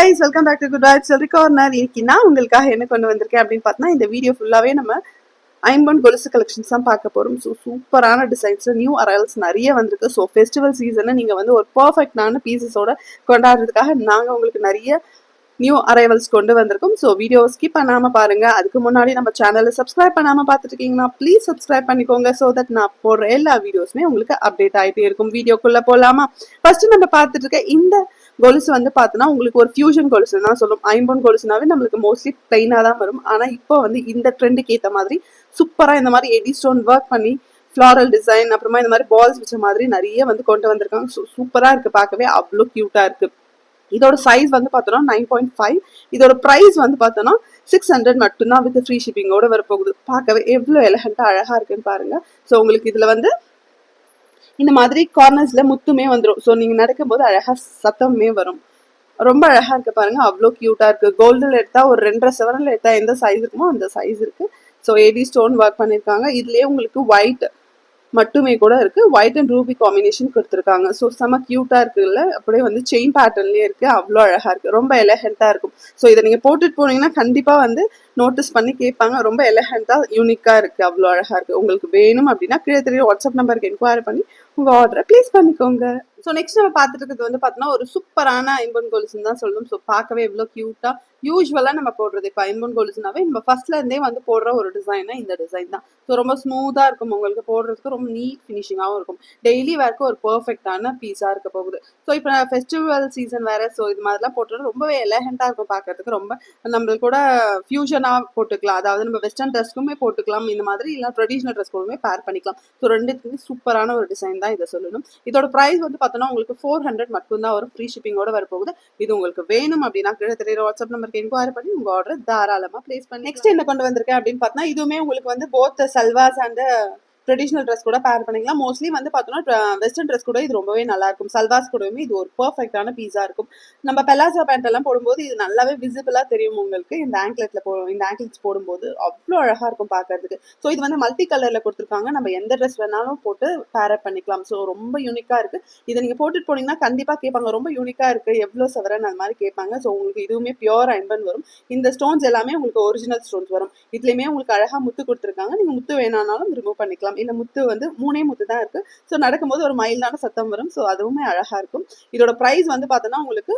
Guys welcome back to good vibes corner இன்னைக்கு நான் உங்களுக்காக என்ன கொண்டு வந்திருக்கேன் அப்படின்னு பார்த்தீங்கன்னா இந்த வீடியோ ஃபுல்லாவே நம்ம ஐம்பன் கொலுசு கலெக்ஷன்ஸ் தான் பார்க்க போறோம். ஸோ சூப்பரான டிசைன்ஸ் நியூ அரைவல்ஸ் நிறைய வந்திருக்கு. ஸோ ஃபெஸ்டிவல் சீசனை நீங்க வந்து ஒரு பர்ஃபெக்டான பீசஸோட கொண்டாடுறதுக்காக நாங்க உங்களுக்கு நிறைய நியூ அரைவல்ஸ் கொண்டு வந்திருக்கோம். ஸோ வீடியோ ஸ்கிப் பண்ணாம பாருங்க. அதுக்கு முன்னாடி நம்ம சேனலை சப்ஸ்கிரைப் பண்ணாம பார்த்துட்டு இருக்கீங்கன்னா ப்ளீஸ் சப்ஸ்கிரைப் பண்ணிக்கோங்க. ஸோ தட் நான் போடுற எல்லா வீடியோஸுமே உங்களுக்கு அப்டேட் ஆகிட்டே இருக்கும். வீடியோக்குள்ளே போலாமா? ஃபர்ஸ்ட் நம்ம பார்த்துட்டு இருக்க இந்த கொலுசு வந்து பார்த்தோன்னா உங்களுக்கு ஒரு ஃபியூஷன் கொலுசு தான் சொல்லும். ஐம்பொன் கொலுசுனாவே நம்மளுக்கு மோஸ்ட்லி பிளைனாக தான் வரும். ஆனால் இப்போ வந்து இந்த ட்ரெண்டுக்கு ஏற்ற மாதிரி சூப்பராக இந்த மாதிரி எடி ஸ்டோன் ஒர்க் பண்ணி ஃப்ளாரல் டிசைன் அப்புறமா இந்த மாதிரி பால்ஸ் வச்ச மாதிரி நிறைய வந்து கொண்டு வந்திருக்காங்க. ஸோ சூப்பராக இருக்குது பார்க்கவே. அவ்வளோ க்யூட்டாக இருக்குது இதோட சைஸ் வந்து பார்த்தோன்னா நைன் பாயிண்ட் ஃபைவ் இதோட ப்ரைஸ் வந்து பார்த்தோன்னா சிக்ஸ் ஹண்ட்ரட் மட்டும்தான் வித் ஃப்ரீ ஷிப்பிங்கோட வரப்போகுது. பார்க்கவே எவ்வளோ எலகண்ட்டாக அழகாக இருக்குன்னு பாருங்கள் ஸோ உங்களுக்கு இதில் வந்து இந்த மாதிரி கார்னர்ஸ்ல முத்துமே வந்துடும் ஸோ நீங்க நடக்கும்போது அழகா சத்தமே வரும். ரொம்ப அழகா இருக்கு பாருங்க. அவ்வளோ கியூட்டா இருக்கு. கோல்டில் எடுத்தா ஒரு ரெண்டரை செவனில் எடுத்தா எந்த சைஸ் இருக்குமோ அந்த சைஸ் இருக்கு. ஸோ ஏடி ஸ்டோன் ஒர்க் பண்ணியிருக்காங்க இதுலயே உங்களுக்கு ஒயிட் மட்டுமே கூட இருக்கு. ஒயிட் அண்ட் ரூபி காம்பினேஷன் கொடுத்துருக்காங்க. ஸோ செம கியூட்டா இருக்குல்ல? அப்படியே வந்து செயின் பேட்டர்ன்லயே இருக்கு. அவ்வளோ அழகா இருக்கு. ரொம்ப எலகெண்டா இருக்கும். ஸோ இதை நீங்க போட்டுட்டு போனீங்கன்னா கண்டிப்பா வந்து நோட்டீஸ் பண்ணி கேட்பாங்க. ரொம்ப எலகெண்ட்டாக யூனிக்கா இருக்கு. அவ்வளோ அழகா இருக்கு. உங்களுக்கு வேணும் அப்படின்னா கீழே தெரிய வாட்ஸ்அப் நம்பருக்கு என்கொயரி பண்ணி உங்க ஆர்டரை ப்ளேஸ் பண்ணிக்கோங்க. ஸோ நெக்ஸ்ட் நம்ம பார்த்துட்டு இருக்கிறது வந்து பார்த்தோன்னா ஒரு சூப்பரான ஐம்பொன் கொலுசுன்னு தான் சொல்லணும். ஸோ பார்க்கவே இவ்வளோ க்யூட்டாக யூஸ்வலாக நம்ம போடுறது இப்போ ஐம்பன் கொலுசுனாவே நம்ம ஃபர்ஸ்ட்ல இருந்தே வந்து போடுற ஒரு டிசைனா இந்த டிசைன் தான். ஸோ ரொம்ப ஸ்மூத்தாக இருக்கும். உங்களுக்கு போடுறதுக்கு ரொம்ப நீட் ஃபினிஷிங்காகவும் இருக்கும். டெய்லி வேர்க்கு ஒரு பர்ஃபெக்டான பீஸாக இருக்க போகுது. ஸோ இப்போ ஃபெஸ்டிவல் சீசன் வேற ஸோ இது மாதிரிலாம் போட்டுறது ரொம்பவே எலகண்ட்டாக இருக்கும் பார்க்கறதுக்கு. ரொம்ப நம்மளுக்கு கூட ஃபியூஷனாக போட்டுக்கலாம். அதாவது நம்ம வெஸ்டர்ன் ட்ரெஸ்க்குமே போட்டுக்கலாம். இந்த மாதிரி இல்லை ட்ரெடிஷ்னல் ட்ரெஸ் கூடமே பேர் பண்ணிக்கலாம். ஸோ ரெண்டுத்துக்குமே சூப்பரான ஒரு டிசைன் தான் இதை சொல்லணும். இதோட ப்ரைஸ் வந்து பார்த்தோன்னா உங்களுக்கு ஃபோர் ஹண்ட்ரட் மட்டும்தான் வரும். ஃப்ரீ ஷிப்பிங்கோட வரப்போகுது. இது உங்களுக்கு வேணும் அப்படின்னா கீழே தெரியுற வாட்ஸ்அப் நம்பருக்கு என்கொயரி பண்ணி உங்க ஆர்டர் தாராளமாக ப்ளேஸ் பண்ணி நெக்ஸ்ட் என்ன கொண்டு வந்திருக்கேன் அப்படின்னு பார்த்தா இதுவுமே உங்களுக்கு வந்து both salwars and traditional dress கூட பேர் பண்ணிக்கலாம். மோஸ்ட்லி வந்து பார்த்தோன்னா வெஸ்டர்ன் ட்ரெஸ் கூட இது ரொம்பவே நல்லா இருக்கும் சல்வாஸ் கூடவுமே இது ஒரு பர்ஃபெக்டான பீஸா இருக்கும். நம்ம பெலாசோ பேண்ட் எல்லாம் போடும்போது இது நல்லாவே விசிபிளா தெரியும் உங்களுக்கு. இந்த ஆங்க்லெட்ல போ இந்த ஆங்க்லெட்ஸ் போடும்போது அவ்வளோ அழகா இருக்கும் பார்க்கறதுக்கு ஸோ இது வந்து மல்டி கலர்ல கொடுத்துருக்காங்க. நம்ம எந்த ட்ரெஸ் வேணாலும் போட்டு பேர் பண்ணிக்கலாம். ஸோ ரொம்ப யூனிக்கா இருக்கு. இதை நீங்க போட்டுட்டு போனீங்கன்னா கண்டிப்பா கேட்பாங்க. ரொம்ப யூனிக்கா இருக்கு. எவ்வளோ செவரன் அந்த மாதிரி கேட்பாங்க. ஸோ உங்களுக்கு இதுவுமே பியூர் அன்பன் வரும். இந்த ஸ்டோன்ஸ் எல்லாமே உங்களுக்கு ஒரிஜினல் ஸ்டோன்ஸ் வரும். இதுலயுமே உங்களுக்கு அழகா முத்து கொடுத்துருக்காங்க. நீங்க முத்து வேணாலும் ரிமூவ் பண்ணிக்கலாம். இல்ல முத்து வந்து மூணே முத்து தான் இருக்கு. ஸோ நடக்கும்போது ஒரு மைல்டான சத்தம் வரும். ஸோ அதுவுமே அழகா இருக்கும். இதோட ப்ரைஸ் வந்து பார்த்தோன்னா உங்களுக்கு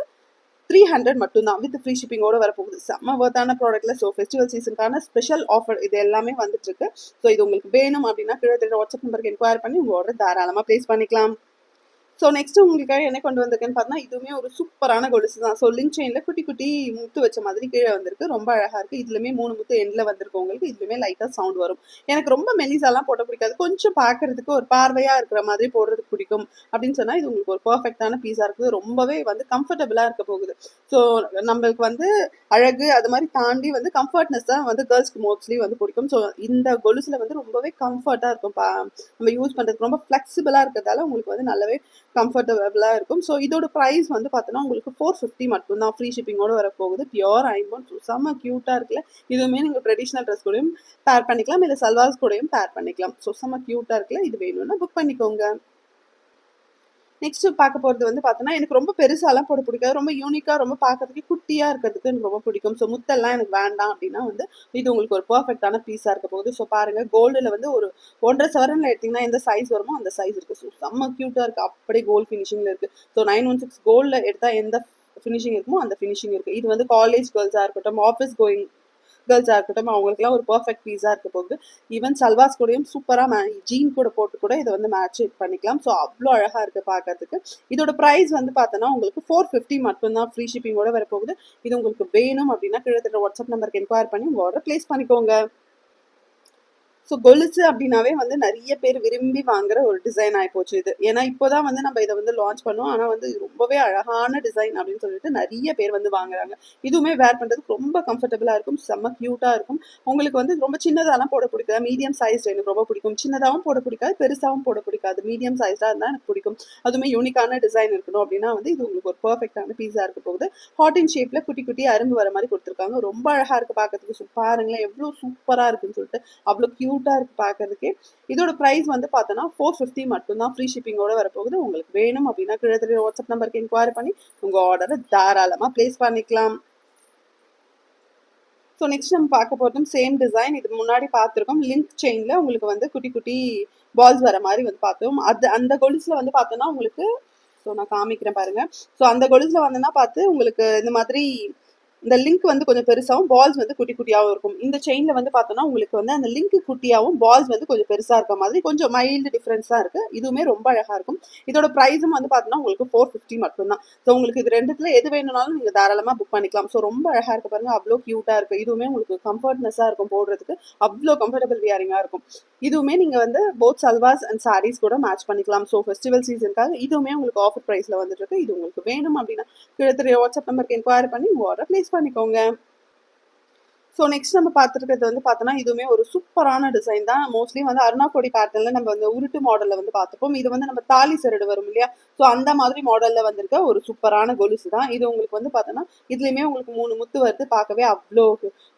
த்ரீ ஹண்ட்ரட் மட்டும்தான். வித் ஃப்ரீ ஷிப்பிங்கோட வரப்போகுது. செம்ம ஒர்த்தான ப்ராடக்ட்ல ஸோ ஃபெஸ்டிவல் சீசனுக்கான ஸ்பெஷல் ஆஃபர் இது எல்லாமே வந்துட்டு இருக்கு. ஸோ இது உங்களுக்கு வேணும் அப்படின்னா கீழே வாட்ஸ்அப் நம்பருக்கு என்கொயர் பண்ணி உங்க ஆர்டர் தாராளமாக ப்ளேஸ் பண்ணிக்கலாம். ஸோ நெக்ஸ்ட் உங்களுக்காக என்ன கொண்டு வந்திருக்கேன்னு பார்த்தா இதுவுமே ஒரு சூப்பரான கொலுசு தான். ஸோ லிங்க் செயின்ல குட்டி குட்டி முத்து வச்ச மாதிரி கீழே வந்திருக்கு. ரொம்ப அழகா இருக்கு. இதுலயுமே மூணு முத்து எண்ட்ல வந்திருக்கு உங்களுக்கு. இதுலயுமே லைட்டா சவுண்ட் வரும். எனக்கு ரொம்ப மெலிசாலாம் போட பிடிக்காது. கொஞ்சம் பார்க்கறதுக்கு ஒரு பார்வையா இருக்கிற மாதிரி போடுறதுக்கு பிடிக்கும். அப்படின்னு சொன்னா இது உங்களுக்கு ஒரு பர்ஃபெக்டான பீஸா இருக்குது. ரொம்பவே வந்து கம்ஃபர்டபுளா இருக்க போகுது. ஸோ நம்மளுக்கு வந்து அழகு அது மாதிரி தாண்டி வந்து கம்ஃபர்ட்னஸ் தான் வந்து கேர்ள்ஸ்க்கு மோஸ்ட்லி வந்து பிடிக்கும். ஸோ இந்த கொலுசுல வந்து ரொம்பவே கம்ஃபர்ட்டா இருக்கும். பா நம்ம யூஸ் பண்றதுக்கு ரொம்ப ஃபிளெக்சிபிளா இருக்கிறதால உங்களுக்கு வந்து நல்லாவே கம்ஃபர்டபுளாக இருக்கும். ஸோ இதோட ப்ரைஸ் வந்து பார்த்தோன்னா உங்களுக்கு ஃபோர் ஃபிஃப்டி மட்டும்தான். ஃப்ரீ ஷிப்பிங்கோட வரப்போகுது. பியோர் ஸோ செம்ம க்யூட்டாக இருக்குல்ல? இதுவுமே நீங்கள் ட்ரெடிஷ்னல் ட்ரெஸ் கூடயும் பேர் பண்ணிக்கலாம். இல்லை சல்வார்ஸ் கூடயும் பேர் பண்ணிக்கலாம். ஸோ செம்ம க்யூட்டாக இருக்குல்ல? இது வேணும்னா புக் பண்ணிக்கோங்க. நெக்ஸ்ட் பார்க்க போகிறது வந்து பார்த்தோன்னா எனக்கு ரொம்ப பெருசாலாம் போட பிடிக்காது. ரொம்ப யூனிக்காக ரொம்ப பார்க்கறதுக்கு குட்டியாக இருக்கிறதுக்கு எனக்கு ரொம்ப பிடிக்கும். ஸோ முத்தெல்லாம் எனக்கு வேண்டாம் அப்படின்னா வந்து இது உங்களுக்கு ஒரு பர்ஃபெக்டான பீஸாக இருக்க போகுது. ஸோ பாருங்கள் கோல்டில் வந்து ஒரு ஒன்றரை சவரனில் எடுத்திங்கன்னா எந்த சைஸ் வருமோ அந்த சைஸ் இருக்குது ஸோ செம்ம க்யூட்டாக இருக்குது அப்படியே கோல்டு ஃபினிஷிங்கில் இருக்குது ஸோ நைன் ஒன் சிக்ஸ் கோல்டில் எடுத்தால் எந்த ஃபினிஷிங் இருக்குமோ அந்த ஃபினிஷிங் இருக்குது இது வந்து காலேஜ் கேர்ள்ஸாக இருக்கட்டும் ஆஃபீஸ் கோயிங் கேர்ள்ஸாக இருக்கட்டும் அவங்களுக்குலாம் ஒரு பர்ஃபெக்ட் பீஸாக இருக்க போகுது. ஈவன் சல்வாஸ் கூடயும் சூப்பராக மே ஜீன் கூட போட்டு கூட இதை வந்து மேட்ச் பண்ணிக்கலாம். ஸோ அவ்வளோ அழகாக இருக்குது பார்க்கறதுக்கு. இதோட ப்ரைஸ் வந்து பார்த்தோன்னா உங்களுக்கு ஃபோர் ஃபிஃப்டி மட்டும்தான் ஃப்ரீ ஷிப்பிங்கோட வரப்போகுது. இது உங்களுக்கு வேணும் அப்படின்னா கிட்டத்தட்ட வாட்ஸ்அப் நம்பருக்கு என்கொயர் பண்ணி உங்கள் ஆர்டர் ப்ளேஸ் பண்ணிக்கோங்க. ஸோ கொலுசு அப்படின்னாவே வந்து நிறைய பேர் விரும்பி வாங்குற ஒரு டிசைன் ஆகிப்போச்சு இது. ஏன்னா இப்போதான் வந்து நம்ம இதை வந்து லான்ச் பண்ணோம். ஆனால் வந்து ரொம்பவே அழகான டிசைன் அப்படின்னு சொல்லிட்டு நிறைய பேர் வந்து வாங்குறாங்க. இதுவுமே வேர் பண்ணுறதுக்கு ரொம்ப கம்ஃபர்டபுளாக இருக்கும். செம்ம க்யூட்டாக இருக்கும். உங்களுக்கு வந்து ரொம்ப சின்னதாலாம் போட பிடிக்காது. மீடியம் சைஸ் எனக்கு ரொம்ப பிடிக்கும். சின்னதாகவும் போட பிடிக்காது. பெருசாகவும் போட பிடிக்காது. மீடியம் சைஸாக இருந்தால் எனக்கு பிடிக்கும். அதுவுமே யூனிக்கான டிசைன் இருக்கணும் அப்படின்னா வந்து இது உங்களுக்கு ஒரு பர்ஃபெக்டான பீஸாக இருக்க போகுது. ஹாட் இன் ஷேப்பில் குட்டி குட்டி அரும்பு வர மாதிரி கொடுத்துருக்காங்க. ரொம்ப அழகாக இருக்குது பார்க்கறதுக்கு பாருங்களேன் எவ்வளோ சூப்பராக இருக்குன்னு சொல்லிட்டு. அவ்வளோ க்யூ க்யூட்டாக இருக்குது பார்க்குறதுக்கே இதோட ப்ரைஸ் வந்து பார்த்தோன்னா ஃபோர் ஃபிஃப்டி மட்டும்தான். ஃப்ரீ ஷிப்பிங்கோட வரப்போகுது. உங்களுக்கு வேணும் அப்படின்னா கீழே தெரிய வாட்ஸ்அப் நம்பருக்கு என்கொயரி பண்ணி உங்கள் ஆர்டரை தாராளமாக ப்ளேஸ் பண்ணிக்கலாம். ஸோ நெக்ஸ்ட் நம்ம பார்க்க போகிறதும் சேம் டிசைன் இது முன்னாடி பார்த்துருக்கோம். லிங்க் செயினில் உங்களுக்கு வந்து குட்டி குட்டி பால்ஸ் வர மாதிரி வந்து பார்த்தோம். அது அந்த கொலுசில் வந்து பார்த்தோன்னா உங்களுக்கு ஸோ நான் காமிக்கிறேன் பாருங்கள் ஸோ அந்த கொலுசில் வந்தோன்னா பார்த்து உங்களுக்கு இந்த மாதிரி இந்த லிங்க் வந்து கொஞ்சம் பெருசாகவும் பால்ஸ் வந்து குட்டி குட்டியாகவும் இருக்கும். இந்த செயினில் வந்து பார்த்தோன்னா உங்களுக்கு வந்து அந்த லிங்க் குட்டியாகவும் பால்ஸ் வந்து கொஞ்சம் பெருசாக இருக்க மாதிரி கொஞ்சம் மைல்டு டிஃப்ரென்ஸாக இருக்குது இதுவுமே ரொம்ப அழகாக இருக்கும். இதோட ப்ரைஸும் வந்து பார்த்தோன்னா உங்களுக்கு ஃபோர் ஃபிஃப்டி மட்டும்தான். ஸோ உங்களுக்கு இது ரெண்டுத்தில் எது வேணும்னாலும் நீங்கள் தாராளமாக புக் பண்ணிக்கலாம். ஸோ ரொம்ப அழகாக இருக்க பாருங்கள் அவ்வளோ க்யூட்டாக இருக்குது இதுவுமே உங்களுக்கு கம்ஃபர்ட்னஸாக இருக்கும் போடுறதுக்கு. அவ்வளோ கம்ஃபர்டபுள் வியரிங்காக இருக்கும். இதுவுமே நீங்கள் வந்து போத் சல்வாஸ் அண்ட் சாரீஸ் கூட மேட்ச் பண்ணிக்கலாம். ஸோ ஃபெஸ்டிவல் சீசனுக்காக இதுவுமே உங்களுக்கு ஆஃபர் ப்ரைஸில் வந்துட்டு இருக்கு. இது உங்களுக்கு வேணும் அப்படின்னா கிட்டத்தட்ட வாட்ஸ்அப் நம்பருக்கு என்கொயரி பண்ணி உங்கள் ஆர்டர் ப்ளேஸ் பண்ணிக்கோங்க. ஸோ நெக்ஸ்ட் நம்ம பார்த்துருக்கிறது வந்து பார்த்தோன்னா இதுவுமே ஒரு சூப்பரான டிசைன் தான். மோஸ்ட்லி வந்து அருணாக்கோடி பேட்டர்னில் நம்ம வந்து உருட்டு மாடலில் வந்து பார்த்துப்போம். இது வந்து நம்ம தாலி சரடு வரும் இல்லையா? ஸோ அந்த மாதிரி மாடலில் வந்திருக்க ஒரு சூப்பரான கொலுசு தான். இது உங்களுக்கு வந்து பார்த்தோன்னா இதுலேயுமே உங்களுக்கு மூணு முத்து வருது. பார்க்கவே அவ்வளோ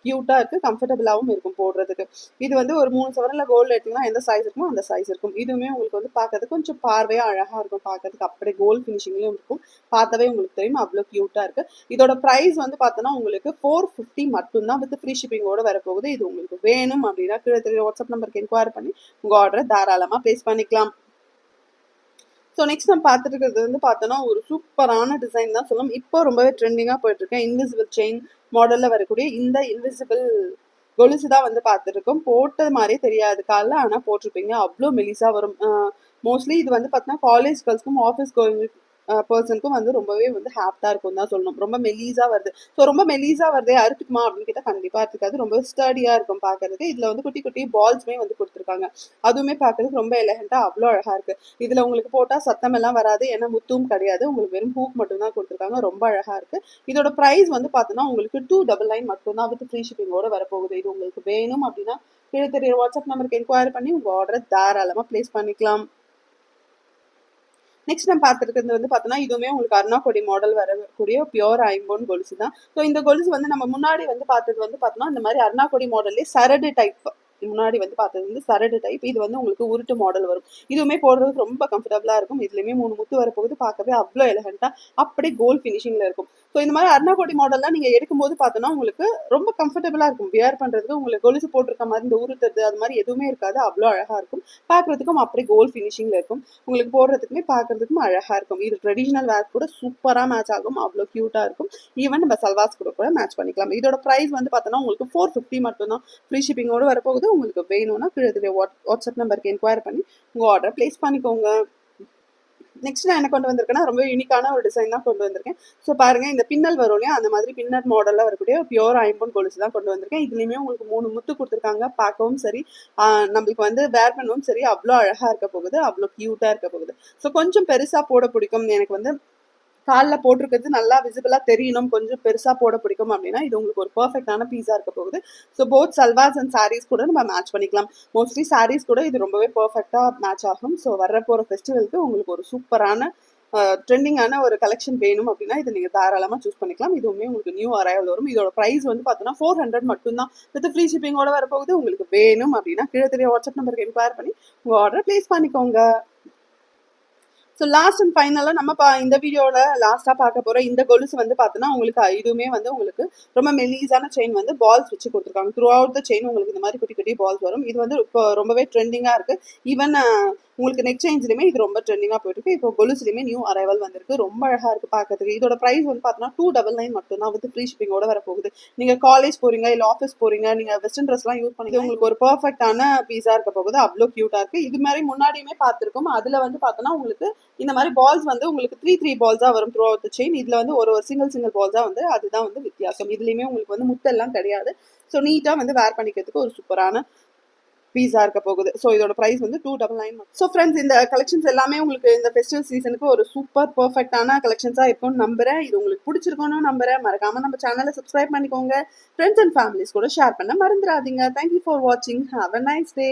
க்யூட்டாக இருக்குது கம்ஃபர்டபுளாகவும் இருக்கும் போடுறதுக்கு. இது வந்து ஒரு மூணு சவரில் கோல்டு எடுத்திங்கன்னா எந்த சைஸ் இருக்குமோ அந்த சைஸ் இருக்கும். இதுவுமே உங்களுக்கு வந்து பார்க்கறதுக்கு கொஞ்சம் பார்வையாக அழகாக இருக்கும் பார்க்கறதுக்கு. அப்படியே கோல்டு ஃபினிஷிங்லேயும் இருக்கும். பார்த்தாவே உங்களுக்கு தெரியும் அவ்வளோ க்யூட்டாக இருக்குது இதோட ப்ரைஸ் வந்து பார்த்தோன்னா உங்களுக்கு ஃபோர் ஃபிஃப்டி மட்டும்தான் வித் ஃப்ரீ ஷிப்பிங்கோட வரப்போகுது. இது உங்களுக்கு வேணும் அப்படின்னா கீழே தெரியும் வாட்ஸ்அப் நம்பருக்கு என்கொயர் பண்ணி உங்கள் ஆர்டரை தாராளமாக ப்ளேஸ் பண்ணிக்கலாம். ஸோ நெக்ஸ்ட் நம்ம பார்த்துட்டு இருக்கிறது வந்து பார்த்தோன்னா ஒரு சூப்பரான டிசைன் தான் சொல்லணும். இப்போ ரொம்பவே ட்ரெண்டிங்காக போயிட்டு இருக்கேன் இன்விசிபிள் செயின் மாடலில் வரக்கூடிய இந்த இன்விசிபிள் கொலுசு தான் வந்து பார்த்துருக்கோம். போட்டது மாதிரியே தெரியாது. காலில் ஆனால் போட்டிருப்பீங்க. அவ்வளோ மெலிசாக வரும். மோஸ்ட்லி இது வந்து பார்த்தீங்கன்னா காலேஜ் கேர்ள்ஸ்க்கும் ஆஃபீஸ் கோயிங் பர்சனுக்கும் வந்து ரொம்பவே வந்து ஹாப்டாக இருக்கும் தான் சொல்லணும். ரொம்ப மெலீஸாக வருது. ஸோ ரொம்ப மெலீஸாக வருதே அறுத்துக்குமா அப்படின்னு கேட்டால் கண்டிப்பாக இருக்காது ரொம்ப ஸ்டடியாக இருக்கும் பார்க்கறதுக்கு. இதில் வந்து குட்டி குட்டி பால்ஸுமே வந்து கொடுத்துருக்காங்க. அதுவுமே பார்க்கறதுக்கு ரொம்ப எலகண்ட்டாக அவ்வளோ அழகாக இருக்குது இதில் உங்களுக்கு போட்டால் சத்தம் எல்லாம் வராது ஏன்னா முத்தும் கிடையாது. உங்களுக்கு வெறும் ஹூக் மட்டும்தான் கொடுத்துருக்காங்க. ரொம்ப அழகாக இருக்குது இதோட ப்ரைஸ் வந்து பார்த்தோன்னா உங்களுக்கு டூ டபுள் நைன் மட்டும்தான் வித் ஃப்ரீ ஷிப்பிங்கோட வரப்போகுது. இது உங்களுக்கு வேணும் அப்படின்னா கீழே தெரிய வாட்ஸ்அப் நம்பருக்கு என்கொயரி பண்ணி உங்கள் ஆர்டரை தாராளமாக ப்ளேஸ் பண்ணிக்கலாம். நெக்ஸ்ட் நம்ம பார்த்துருக்கிறது வந்து பார்த்தோன்னா இதுவுமே உங்களுக்கு அருணாக்கொடி மாடல் வரக்கூடிய பியோர் ஐம்போன் கொலுசு தான். ஸோ இந்த கொலுசு வந்து நம்ம முன்னாடி வந்து பார்த்தது வந்து பார்த்தோம்னா இந்த மாதிரி அருணாக்கொடி மாடல்லே சரடு டைப் முன்னாடி வந்து பார்த்தது வந்து சரடு டைப் இது வந்து உங்களுக்கு உருட்டு மாடல் வரும். இதுவுமே போடுறதுக்கு ரொம்ப கம்ஃபர்டபுளாக இருக்கும். இதுலேயுமே மூணு முத்து வரப்போகுது. பார்க்கவே அவ்வளோ எலகண்ட்டாக அப்படியே கோல்ட் ஃபினிஷிங்கில் இருக்கும். ஸோ இந்த மாதிரி அருணாகோடி மாடல்லாம் நீங்கள் எடுக்கும்போது பார்த்தோன்னா உங்களுக்கு ரொம்ப கம்ஃபர்டபுளாக இருக்கும். வியர் பண்ணுறதுக்கு உங்களுக்கு கொலுசு போட்டிருக்க மாதிரி இந்த உருட்டுறது அது மாதிரி எதுவுமே இருக்காது. அவ்வளோ அழகாக இருக்கும். பார்க்குறதுக்கும் அப்படியே கோல்ட் ஃபினிஷிங்கில் இருக்கும். உங்களுக்கு போடுறதுக்குமே பார்க்குறதுக்கும் அழகாக இருக்கும். இது ட்ரெடிஷ்னல் வேர் கூட சூப்பராக மேட்ச் ஆகும். அவ்வளோ க்யூட்டாக இருக்கும். ஈவன் நம்ம சல்வாஸ் கூட கூட மேட்ச் பண்ணிக்கலாம். இதோட ப்ரைஸ் வந்து பார்த்தோன்னா உங்களுக்கு ஃபோர் ஃபிஃப்டி மட்டும்தான். ஃப்ரீ ஷிப்பிங்கோடு வரப்போகுது. உங்களுக்கு வேணும்னா கீழே வாட்ஸ்அப் நம்பருக்கு என்கொயர் பண்ணி உங்கள் ஆர்டர் ப்ளேஸ் பண்ணிக்கோங்க. நெக்ஸ்ட் நான் என்ன கொண்டு வந்திருக்கேன்னா ரொம்ப யூனிக்கான ஒரு டிசைன் தான் கொண்டு வந்திருக்கேன். ஸோ பாருங்க இந்த பின்னல் வரும் இல்லையா? அந்த மாதிரி பின்னல் மாடலில் வரக்கூடிய பியோர் ஐம்பொன் கொலுசு தான் கொண்டு வந்திருக்கேன். இதுலேயுமே உங்களுக்கு மூணு முத்து கொடுத்துருக்காங்க. பார்க்கவும் சரி. நம்மளுக்கு வந்து வேர் பண்ணவும் சரி. அவ்வளோ அழகாக இருக்க போகுது. அவ்வளோ க்யூட்டாக இருக்க போகுது. ஸோ கொஞ்சம் பெருசாக போட பிடிக்கும் எனக்கு வந்து காலில் போட்டிருக்கிறது நல்லா விசிபிளாக தெரியணும். கொஞ்சம் பெருசாக போட பிடிக்கும் அப்படின்னா இது உங்களுக்கு ஒரு பர்ஃபெக்டான பீஸாக இருக்க போகுது. So both salwars and saris கூட நம்ம மேட்ச் பண்ணிக்கலாம். மோஸ்ட்லி சாரீஸ் கூட இது ரொம்பவே பர்ஃபெக்டாக மேட்ச் ஆகும். ஸோ வர போகிற ஃபெஸ்டிவலுக்கு உங்களுக்கு ஒரு சூப்பரான ட்ரெண்டிங்கான ஒரு கலெக்ஷன் வேணும் அப்படின்னா இதை நீங்கள் தாராளமாக சூஸ் பண்ணிக்கலாம். இதுவுமே உங்களுக்கு நியூ அரைவல் வரும் இதோட ப்ரைஸ் வந்து பார்த்தோன்னா ஃபோர் ஹண்ட்ரட் மட்டும்தான். வித் ஃப்ரீ ஷிப்பிங்கோட வரப்போகுது. உங்களுக்கு வேணும் அப்படின்னா கீழே தெரிய வாட்ஸ்அப் நம்பருக்கு என்கொயர் பண்ணி உங்கள் ஆர்டர் ப்ளேஸ் பண்ணிக்கோங்க. ஸோ லாஸ்ட் அண்ட் ஃபைனலாக நம்ம பா இந்த வீடியோவில் லாஸ்ட்டாக பார்க்க போகிற இந்த கொலுசு வந்து பார்த்தோன்னா உங்களுக்கு இதுவுமே வந்து உங்களுக்கு ரொம்ப மெலீஸான செயின் வந்து பால்ஸ் வச்சு கொடுத்துருக்காங்க. த்ரூ அவுட் த செயின் உங்களுக்கு இந்த மாதிரி குட்டி குட்டி பால்ஸ் வரும். இது வந்து இப்போ ரொம்பவே ட்ரெண்டிங்காக இருக்குது ஈவன் உங்களுக்கு நெக் செயின்ஸ்லையுமே இது ரொம்ப ட்ரெண்டிங்காக போயிட்டுருக்கு இப்போ கொலுசுலையுமே நியூ அரைவல் வந்திருக்கு. ரொம்ப அழகாக இருக்குது பார்க்கறதுக்கு. இதோட ப்ரைஸ் வந்து பார்த்தோன்னா டூ டபுள் நைன் மட்டும் தான் வந்து ஃப்ரீ ஷிப்பிங்கோட வரப்போகுது. நீங்கள் காலேஜ் போகிறீங்க இல்லை ஆஃபீஸ் போகிறீங்க நீங்கள் வெஸ்டர்ன் ட்ரெஸ்லாம் யூஸ் பண்ணி உங்களுக்கு ஒரு பர்ஃபெக்டான பீஸாக இருக்க போகுது. அவ்வளோ க்யூட்டாக இருக்குது இது மாதிரி முன்னாடியுமே பார்த்துருக்கோம். அதில் வந்து பார்த்தோன்னா உங்களுக்கு இந்த மாதிரி பால்ஸ் வந்து உங்களுக்கு த்ரீ த்ரீ பால்ஸாக வரும் த்ரூ அவுட் செயின் இதில் வந்து ஒரு ஒரு சிங்கிள் சிங்கிள் பால்ஸாக வந்து அதுதான் வந்து வித்தியாசம். இதுலேயுமே உங்களுக்கு வந்து முத்தெல்லாம் கிடையாது. ஸோ நீட்டாக வந்து வேர் பண்ணிக்கிறதுக்கு ஒரு சூப்பரான பீஸா இருக்க போகுது. ஸோ இதோட ப்ரைஸ் வந்து two double nine so friends இந்த கலெக்ஷன்ஸ் எல்லாமே உங்களுக்கு இந்த ஃபெஸ்டிவல் சீசனுக்கு ஒரு சூப்பர் பர்ஃபெக்டான கலெக்ஷன்ஸாக இருக்கும்னு நம்புறேன். இது உங்களுக்கு பிடிச்சிருக்கோன்னு நம்புறேன். மறக்காம நம்ம சேனலை சப்ஸ்கிரைப் பண்ணிக்கோங்க. ஃப்ரெண்ட்ஸ் அண்ட் ஃபேமிலிஸ் கூட ஷேர் பண்ண மறந்துடாதீங்க. தேங்க்யூ ஃபார் வாட்சிங் ஹாவ் அ நைஸ் டே